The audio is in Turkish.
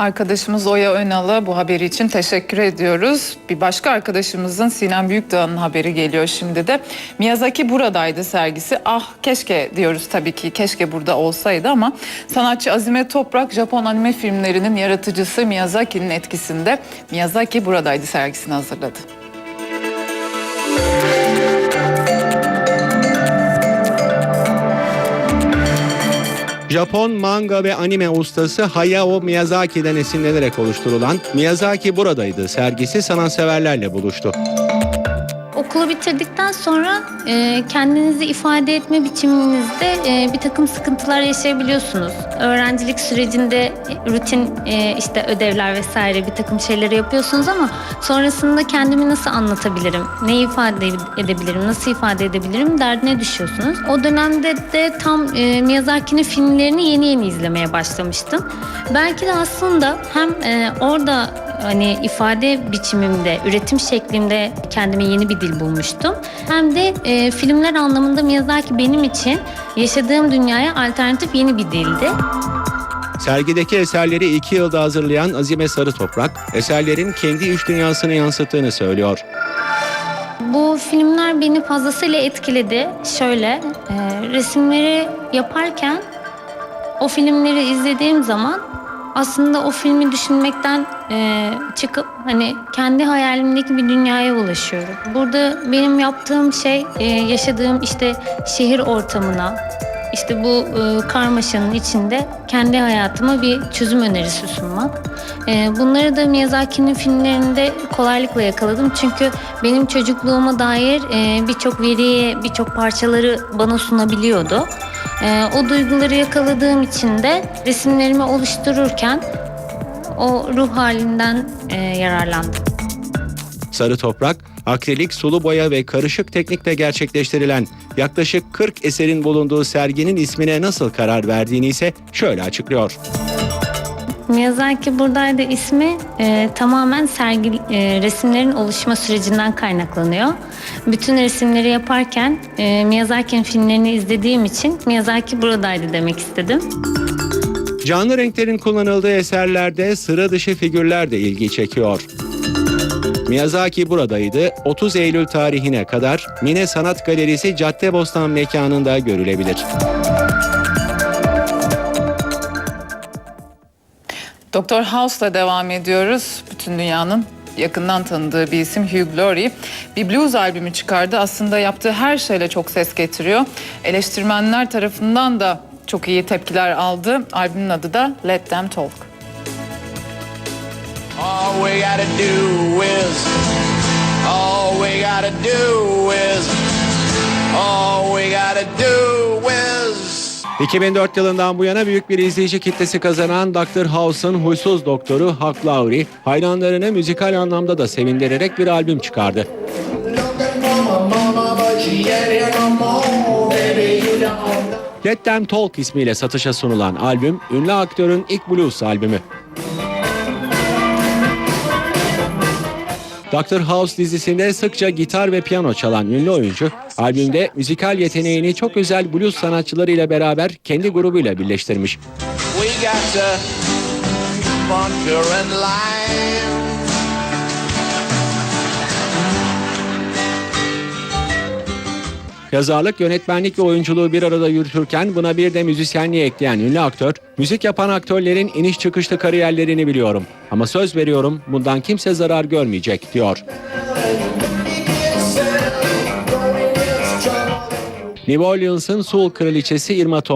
Arkadaşımız Oya Önal'a bu haberi için teşekkür ediyoruz. Bir başka arkadaşımızın Sinem Büyükdağ'ın haberi geliyor şimdi de. Miyazaki buradaydı sergisi. Ah keşke diyoruz tabii ki keşke burada olsaydı ama sanatçı Azime Toprak Japon anime filmlerinin yaratıcısı Miyazaki'nin etkisinde Miyazaki buradaydı sergisini hazırladı. Japon manga ve anime ustası Hayao Miyazaki'den esinlenerek oluşturulan Miyazaki Buradaydı sergisi sanatseverlerle buluştu. Okulu bitirdikten sonra e, kendinizi ifade etme biçiminizde e, bir takım sıkıntılar yaşayabiliyorsunuz. Öğrencilik sürecinde rutin e, işte ödevler vesaire bir takım şeyleri yapıyorsunuz ama sonrasında kendimi nasıl anlatabilirim, neyi ifade edebilirim, nasıl ifade edebilirim derdine düşüyorsunuz. O dönemde de tam e, Miyazaki'nin filmlerini yeni yeni izlemeye başlamıştım. Belki de aslında hem e, orada hani ifade biçimimde, üretim şeklimde kendime yeni bir dil bulmuştum. Hem de e, filmler anlamında Miyazaki benim için yaşadığım dünyaya alternatif yeni bir dildi. Sergideki eserleri iki yılda hazırlayan Azime Sarı Toprak, eserlerin kendi iç dünyasını yansıttığını söylüyor. Bu filmler beni fazlasıyla etkiledi. Şöyle, e, resimleri yaparken o filmleri izlediğim zaman aslında o filmi düşünmekten e, çıkıp hani kendi hayalimdeki bir dünyaya ulaşıyorum. Burada benim yaptığım şey e, yaşadığım işte şehir ortamına, işte bu e, karmaşanın içinde kendi hayatıma bir çözüm önerisi sunmak. E, bunları da Miyazaki'nin filmlerinde kolaylıkla yakaladım. Çünkü benim çocukluğuma dair e, birçok veriyi, birçok parçaları bana sunabiliyordu. E, o duyguları yakaladığım için de resimlerimi oluştururken o ruh halinden e, yararlandım. Sarı Toprak, akrilik, sulu boya ve karışık teknikle gerçekleştirilen yaklaşık 40 eserin bulunduğu serginin ismine nasıl karar verdiğini ise şöyle açıklıyor. Miyazaki buradaydı ismi e, tamamen sergi e, resimlerin oluşma sürecinden kaynaklanıyor. Bütün resimleri yaparken e, Miyazaki'nin filmlerini izlediğim için Miyazaki buradaydı demek istedim. Canlı renklerin kullanıldığı eserlerde sıra dışı figürler de ilgi çekiyor. Miyazaki buradaydı. 30 Eylül tarihine kadar Mine Sanat Galerisi Caddebostan mekanında görülebilir. Doktor House'la devam ediyoruz. Bütün dünyanın yakından tanıdığı bir isim Hugh Laurie. Bir blues albümü çıkardı. Aslında yaptığı her şeyle çok ses getiriyor. Eleştirmenler tarafından da çok iyi tepkiler aldı. Albümün adı da Let Them Talk. All we gotta do is, all we gotta do is, all we gotta do. 2004 yılından bu yana büyük bir izleyici kitlesi kazanan Dr. House'un huysuz doktoru Hugh Laurie, hayranlarını müzikal anlamda da sevindirerek bir albüm çıkardı. Let Them Talk ismiyle satışa sunulan albüm, ünlü aktörün ilk blues albümü. Dr. House dizisinde sıkça gitar ve piyano çalan ünlü oyuncu, albümde müzikal yeteneğini çok özel blues sanatçılarıyla beraber kendi grubuyla birleştirmiş. We got Yazarlık, yönetmenlik ve oyunculuğu bir arada yürütürken buna bir de müzisyenliği ekleyen ünlü aktör, müzik yapan aktörlerin iniş çıkışlı kariyerlerini biliyorum. Ama söz veriyorum bundan kimse zarar görmeyecek diyor. New Orleans'ın soul kraliçesi Irma Thomas